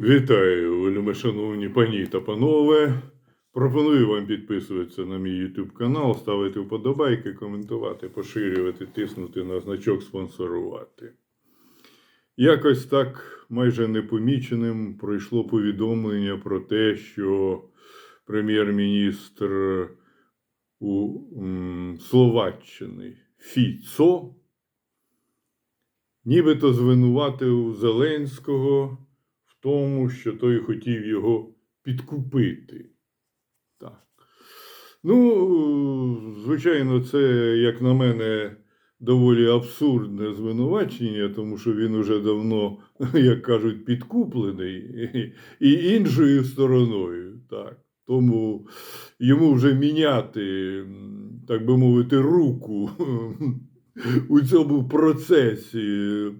Вітаю, вельми шановні пані та панове. Пропоную вам підписуватися на мій YouTube канал, ставити вподобайки, коментувати, поширювати, тиснути на значок спонсорувати. Якось так майже непоміченим пройшло повідомлення про те, що прем'єр-міністр у Словаччини Фіцо нібито звинуватив Зеленського тому, що той хотів його підкупити. Так. Ну, звичайно, це, як на мене, доволі абсурдне звинувачення, тому що він уже давно, як кажуть, підкуплений і іншою стороною. Так. Тому йому вже міняти, так би мовити, руку у цьому процесі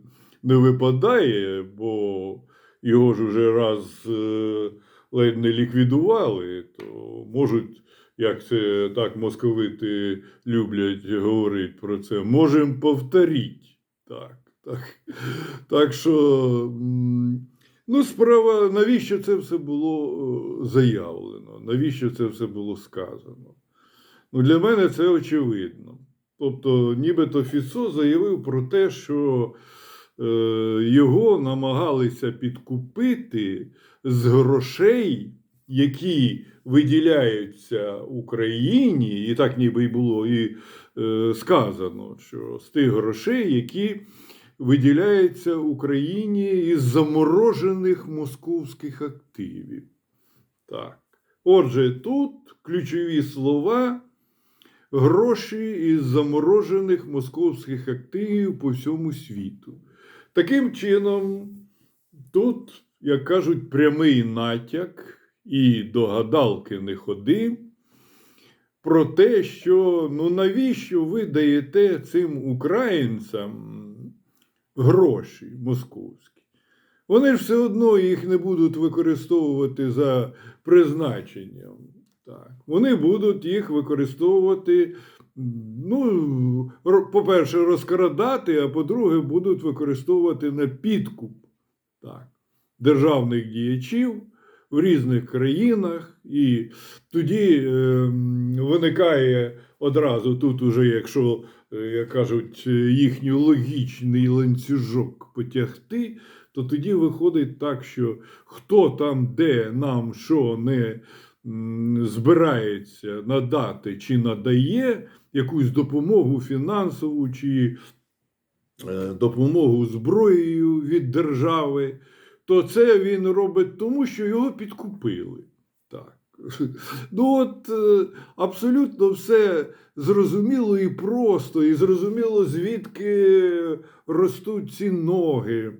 не випадає, бо його ж уже раз е, ледь не ліквідували, то можуть, як це так московити люблять говорити про це, можемо повторити. Так, так. так що, ну, справа, навіщо це все було е, заявлено? Навіщо це все було сказано? Ну, для мене це очевидно. Тобто, нібито Фіцо заявив про те, що його намагалися підкупити з грошей, які виділяються Україні, і так ніби й було і е, сказано, що з тих грошей, які виділяються Україні із заморожених московських активів. Так. Отже, тут ключові слова гроші із заморожених московських активів по всьому світу. Таким чином, тут, як кажуть, прямий натяк і до гадалки не ходи про те, що ну навіщо ви даєте цим українцям гроші московські? Вони ж все одно їх не будуть використовувати за призначенням. Так. Вони будуть їх використовувати, ну, по-перше, розкрадати, а по-друге, будуть використовувати на підкуп так, державних діячів в різних країнах. І тоді е, виникає одразу тут, уже, якщо, е, як кажуть, їхній логічний ланцюжок потягти, то тоді виходить так, що хто там де нам що не збирається надати чи надає якусь допомогу фінансову чи е, допомогу зброєю від держави, то це він робить тому, що його підкупили. Так. Ну от е, абсолютно все зрозуміло і просто, і зрозуміло, звідки ростуть ці ноги.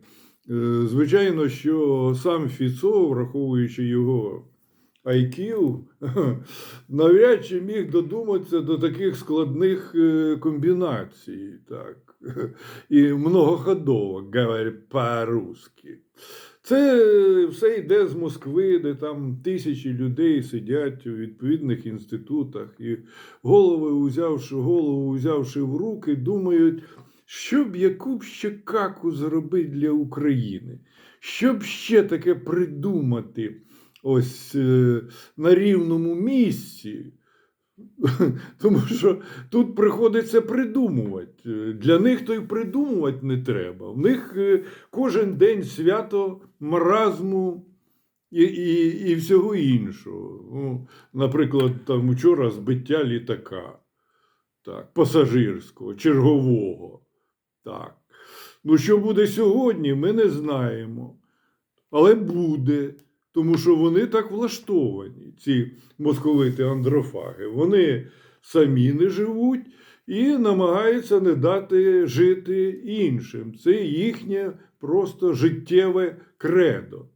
Е, Звичайно, що сам Фіцо, враховуючи його IQ, навряд чи міг додуматися до таких складних е, комбінацій. Так. І многоходовок, говорять по-русски. Це все йде з Москви, де там тисячі людей сидять у відповідних інститутах, і голови, узявши голову, узявши в руки, думають, що б яку б ще каку зробити для України, що б ще таке придумати ось е, на рівному місці. Тому що тут приходиться придумувати. Е, Для них то й придумувати не треба. В них е, кожен день свято маразму і, і, і всього іншого. Ну, наприклад, там вчора збиття літака, так, пасажирського, чергового. Так. Ну, що буде сьогодні, ми не знаємо. Але буде. Тому що вони так влаштовані, ці московити андрофаги. Вони самі не живуть і намагаються не дати жити іншим. Це їхнє просто життєве кредо.